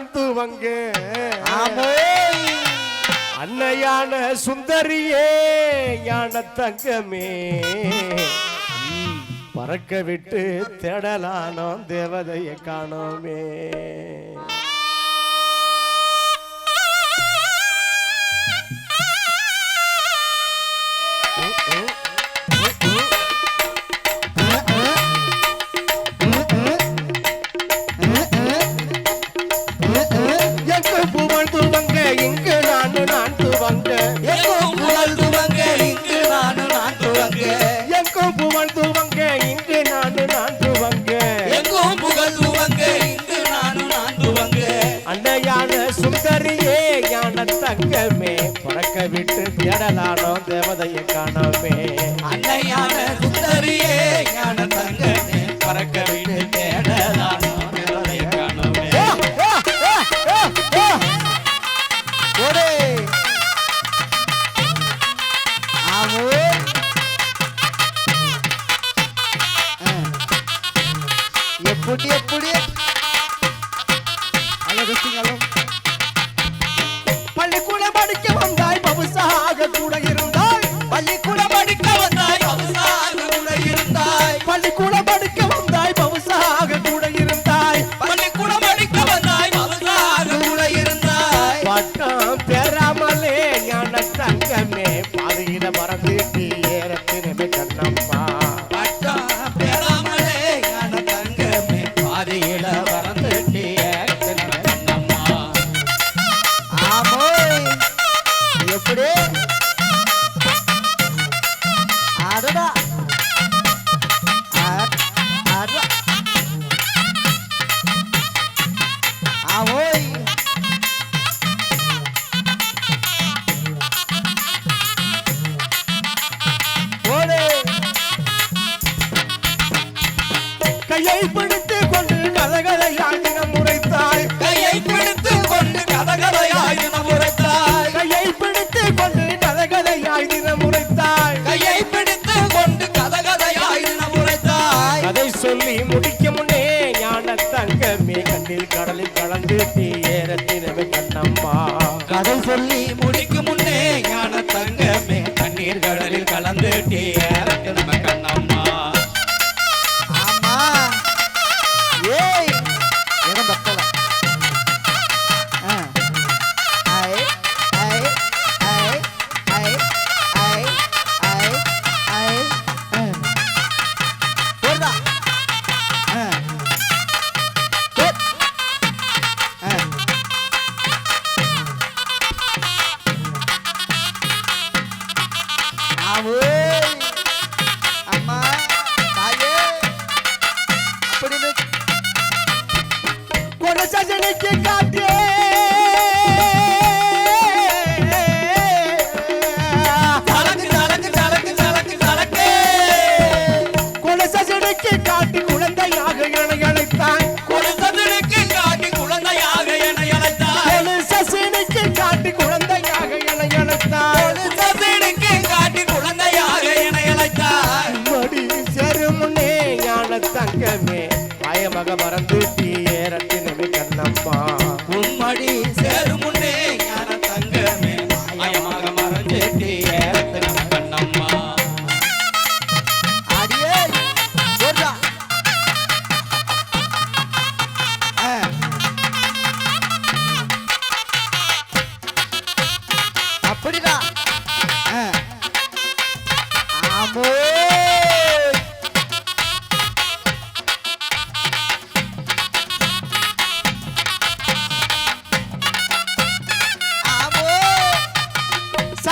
ராசா இங்கு நானு நான் துவங்க ஆமோய் அன்னையான சுந்தரியே ஞான தங்கமே. பறக்க விட்டு தேடலானோ தேவதையை காணோமே. சுந்தரியே ஞான தங்கமே பறக்க விட்டு தேடலானோ தேவதையை காணோமே. அன்னையான சுந்தரியே ஞான தங்கமே பறக்க விட்டு தேடலானோ ஆமோ. எப்படி எப்படி பிடித்து கொண்டு கலகலை ஆண்டினம் முறைத்தாய் கையை பிடித்து கொண்டு கதகதையாயின முறைத்தாய் கையை பிடித்து கொண்டு கலகலை ஆண்டினம் முறைத்தாய் கையை பிடித்து கொண்டு கதகதையாயின முறைத்தாய் அதை சொல்லி முடிக்க முன்னே ஞான தங்கமே கண்ணில் கடலில் கலந்து கண்ணம்மா. கதை சொல்லி முடிக்கும் முன்னே ஞான தங்கமே தண்ணீர் கடலில் கலந்து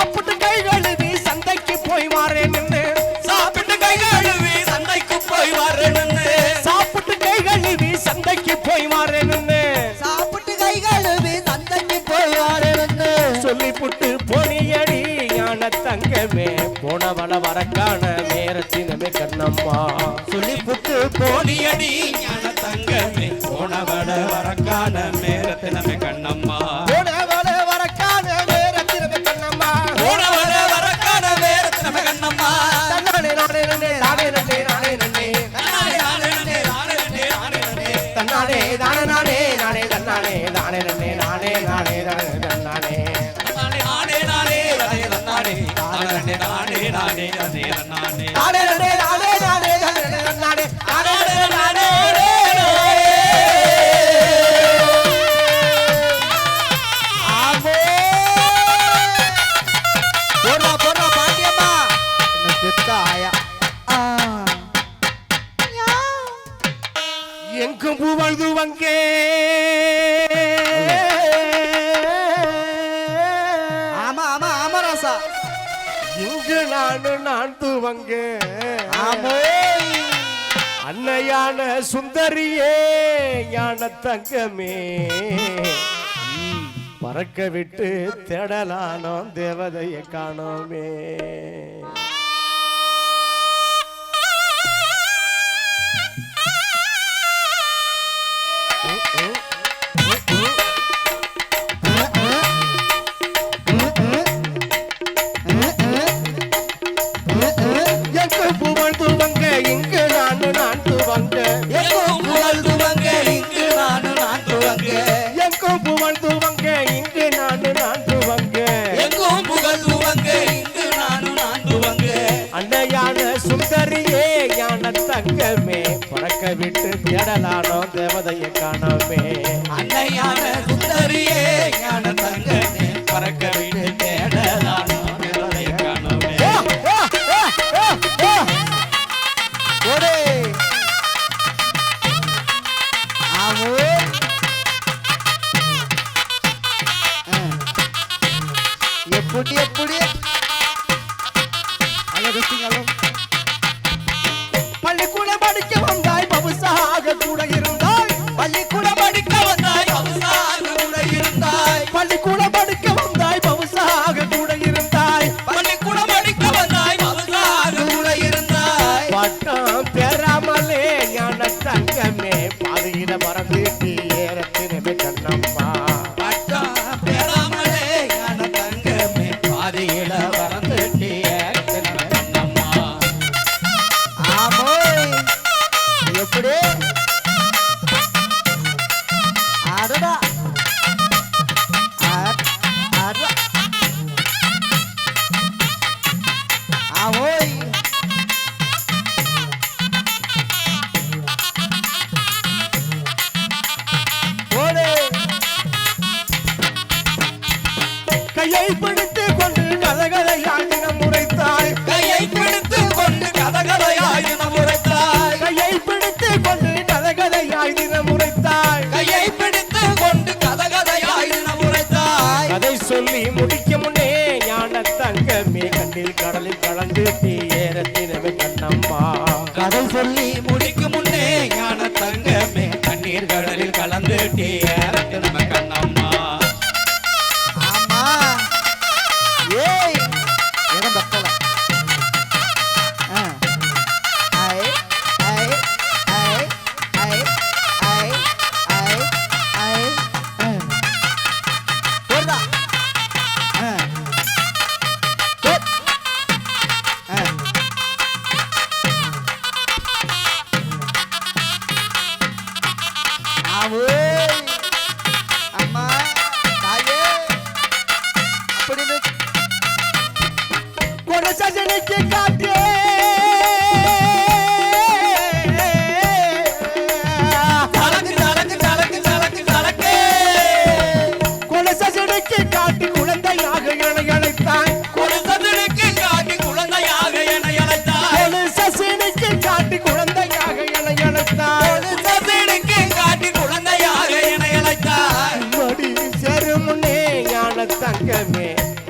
சாப்பிட்டு கை கழுவி சந்தைக்கு போய் நின்று. சாப்பிட்டு கை கழுவி சந்தைக்கு போய் வரணுன்னு சாப்பிட்டு கை கழுவி சந்தைக்கு போய் நின்று. சாப்பிட்டு கை கழுவி சந்தைக்கு போய் வரணுன்னு சொல்லி புட்டு பொனியடி ஞான தங்கமே. போனவள வரக்கான நேரத்தினமே கண்ணம்மா. சொல்லி புட்டு போனியடி உனக்கு புகழ்து வங்கே ஆமா ஆமா ஆமா ராசா. நானு நான் துவங்கே ஆமோ. அன்னையான சுந்தரியே ஞான தங்கமே பறக்க விட்டு தேடலானோம் தேவதையை காணோமே. தேவதைய காணவே அன்னையான சுந்தரியே ஞான தங்கனே பறக்க விட்டு தேடலாம் தேவதைய காணவே ஒரே. ஆவோ எப்படி எப்படி? பள்ளிக்கூட படிக்க கட்டிய நம்ம கட்ட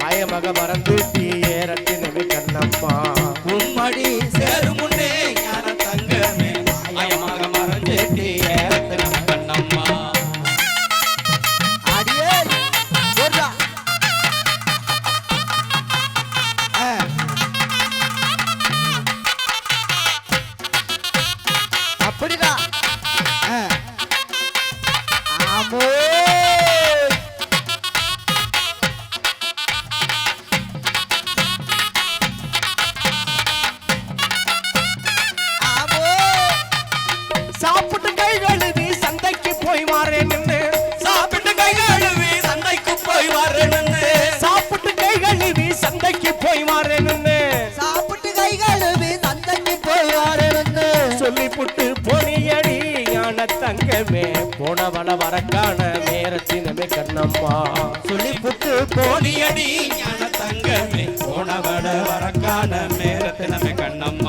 மயமக மறந்து தீ ஏறட்டின் மல வரக்கான நேரத்தினமே கண்ணம்மா. சொல்லி புட்டு போலியடி தங்கமே. போனவட வரக்கான நேரத்தினமே கண்ணம்மா.